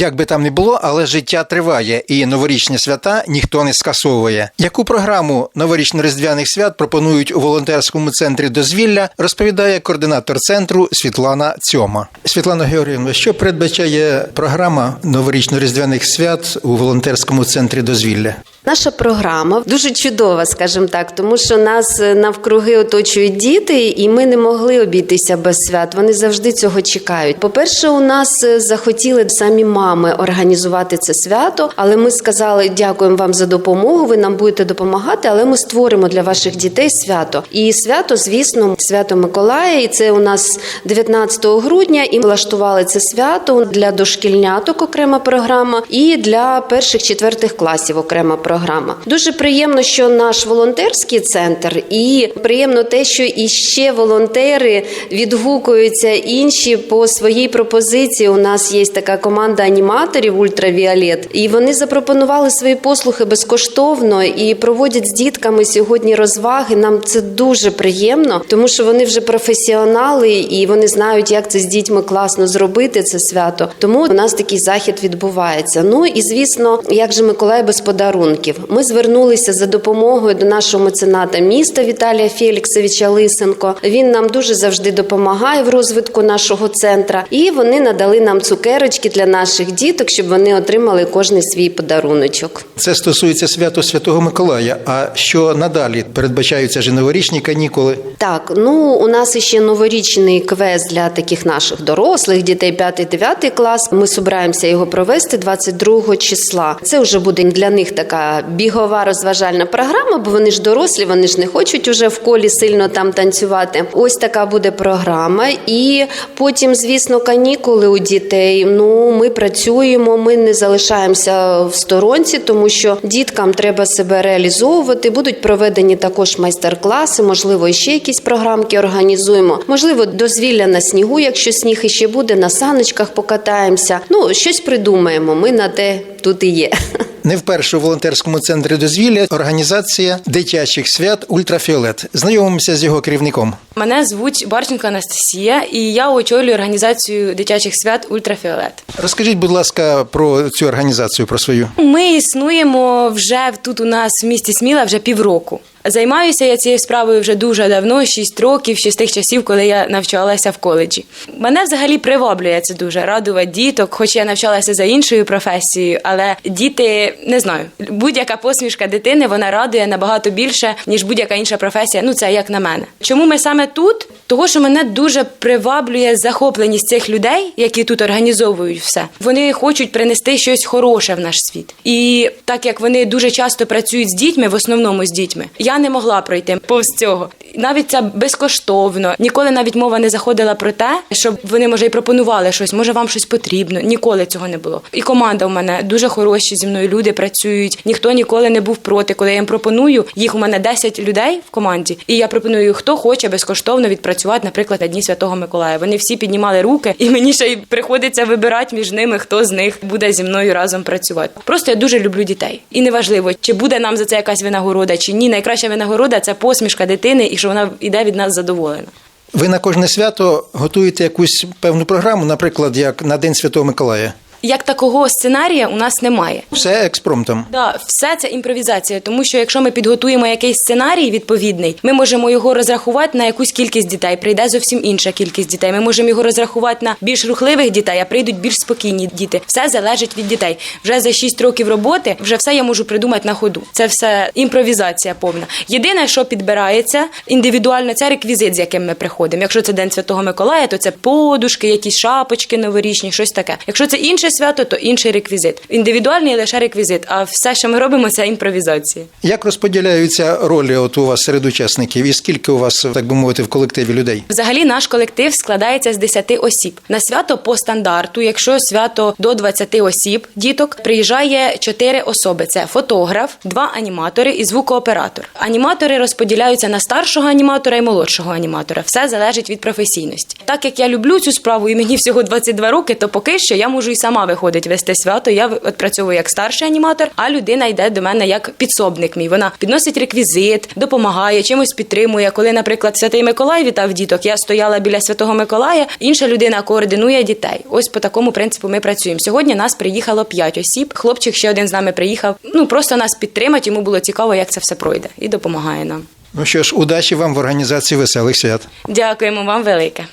Як би там не було, але життя триває, і новорічні свята ніхто не скасовує. Яку програму новорічно-різдвяних свят пропонують у волонтерському центрі дозвілля, розповідає координатор центру Світлана Цьома. Світлана Георгіївна, що передбачає програма новорічно-різдвяних свят у волонтерському центрі дозвілля? Наша програма дуже чудова, скажімо так, тому що нас е, навкруги оточують діти, і ми не могли обійтися без свят. Вони завжди цього чекають. По-перше, у нас е, захотіли самі мами організувати це свято, але ми сказали дякуємо вам за допомогу. Ви нам будете допомагати, але ми створимо для ваших дітей свято. І свято, звісно, свято Миколая. І це у нас 19 грудня. І влаштували це свято для дошкільняток окрема програма, і для перших четвертих класів окрема програма. Дуже приємно, що наш волонтерський центр, і приємно те, що іще волонтери відгукуються інші по своїй пропозиції. У нас є така команда аніматорів Ультравіолет, і вони запропонували свої послуги безкоштовно і проводять з дітками сьогодні розваги. Нам це дуже приємно, тому що вони вже професіонали і вони знають, як це з дітьми класно зробити це свято. Тому у нас такий захід відбувається. Ну і звісно, як же Миколай без подарунків. Ми звернулися за допомогою до нашого мецената міста Віталія Феліксовича Лисенко. Він нам дуже завжди допомагає в розвитку нашого центра, і вони надали нам цукерочки для наших діток, щоб вони отримали кожний свій подаруночок. Це стосується свято Святого Миколая. А що надалі передбачаються ж новорічні канікули? Так, ну у нас ще новорічний квест для таких наших дорослих дітей 5-9 клас. Ми збираємося його провести 22 числа. Це вже буде для них така бігова розважальна програма, бо вони ж дорослі, вони ж не хочуть уже в колі сильно там танцювати. Ось така буде програма. І потім, звісно, канікули у дітей. Ну ми працюємо, ми не залишаємося в сторонці, тому що діткам треба себе реалізовувати. Будуть проведені також майстер-класи, можливо, ще якісь програмки організуємо. Можливо, дозвілля на снігу, якщо сніг іще буде, на саночках покатаємося. Ну, щось придумаємо. Ми на те тут і є. Не вперше у волонтерському центрі дозвілля організація дитячих свят Ультрафіолет. Знайомимося з його керівником. Мене звуть Барченко Анастасія, і я очолюю організацію дитячих свят Ультрафіолет. Розкажіть, будь ласка, про цю організацію, про свою. Ми існуємо вже тут у нас в місті Сміла вже півроку. Займаюся я цією справою вже дуже давно, 6 років, ще з тих часів, коли я навчалася в коледжі. Мене взагалі приваблює це дуже радувати діток, хоч я навчалася за іншою професією, але діти не знаю, будь-яка посмішка дитини вона радує набагато більше, ніж будь-яка інша професія. Ну це як на мене. Чому ми саме тут? Того, що мене дуже приваблює захопленість цих людей, які тут організовують все. Вони хочуть принести щось хороше в наш світ. І так як вони дуже часто працюють з дітьми, в основному з дітьми, я не могла пройти повз цього. Навіть це безкоштовно. Ніколи навіть мова не заходила про те, щоб вони може і пропонували щось, може вам щось потрібно. Ніколи цього не було. І команда у мене дуже хороші зі мною люди працюють. Ніхто ніколи не був проти. Коли я їм пропоную, їх у мене 10 людей в команді, і я пропоную, хто хоче безкоштовно відпрацювати, наприклад, на дні Святого Миколая. Вони всі піднімали руки, і мені ще й приходиться вибирати між ними, хто з них буде зі мною разом працювати. Просто я дуже люблю дітей, і неважливо, чи буде нам за це якась винагорода, чи ні. Найкраща винагорода це посмішка дитини, і що вона йде від нас задоволена. Ви на кожне свято готуєте якусь певну програму, наприклад, як на День Святого Миколая. Як такого сценарія у нас немає. Все експромтом. Да, все це імпровізація, тому що якщо ми підготуємо якийсь сценарій відповідний, ми можемо його розрахувати на якусь кількість дітей. Прийде зовсім інша кількість дітей. Ми можемо його розрахувати на більш рухливих дітей, а прийдуть більш спокійні діти. Все залежить від дітей. Вже за 6 років роботи вже все я можу придумати на ходу. Це все імпровізація повна. Єдине, що підбирається індивідуально, це реквізит, з яким ми приходимо. Якщо це день Святого Миколая, то це подушки, якісь шапочки новорічні, щось таке. Якщо це інше свято, то інший реквізит. Індивідуальний лише реквізит. А все, що ми робимо, це імпровізація. Як розподіляються ролі от у вас серед учасників, і скільки у вас, так би мовити, в колективі людей? Взагалі, наш колектив складається з 10 осіб. На свято по стандарту, якщо свято до 20 осіб, діток приїжджає 4 особи: це фотограф, два аніматори і звукооператор. Аніматори розподіляються на старшого аніматора і молодшого аніматора. Все залежить від професійності. Так як я люблю цю справу і мені всього 22 роки, то поки що я можу і сама сама виходить вести свято. Я працюю як старший аніматор, а людина йде до мене як підсобник мій. Вона підносить реквізит, допомагає, чимось підтримує. Коли, наприклад, святий Миколай вітав діток, я стояла біля святого Миколая, інша людина координує дітей. Ось по такому принципу ми працюємо. Сьогодні нас приїхало п'ять осіб. Хлопчик ще один з нами приїхав. Ну просто нас підтримати. Йому було цікаво, як це все пройде, і допомагає нам. Ну що ж, удачі вам в організації веселих свят. Дякуємо вам велике.